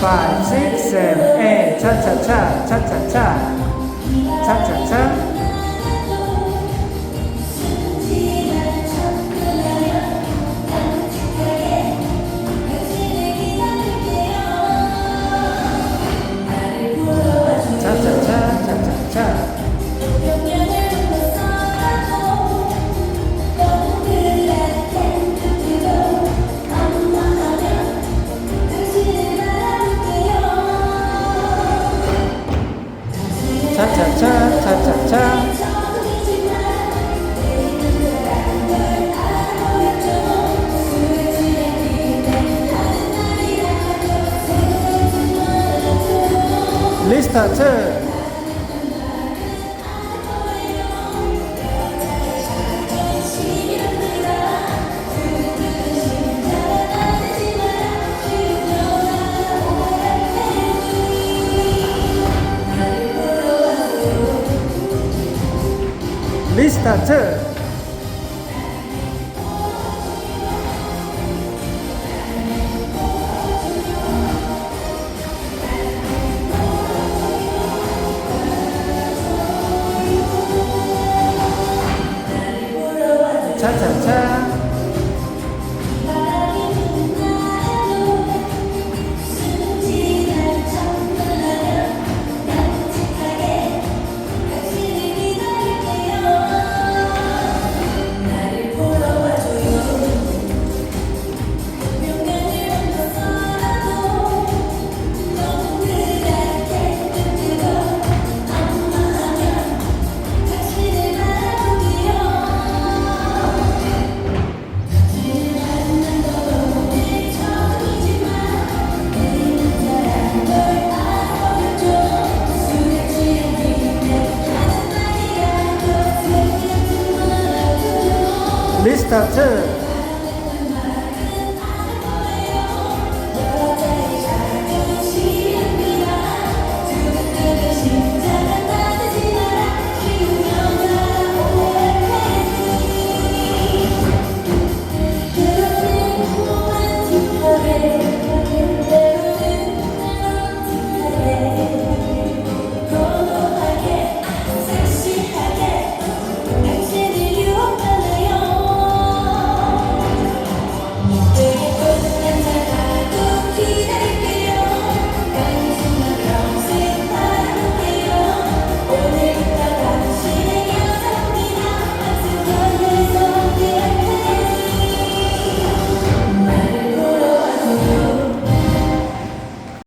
five, six, seven, eight, 차차차, 차차차, 차차차, 차차차. 리스타트. 스타트. 차차차. 스타트.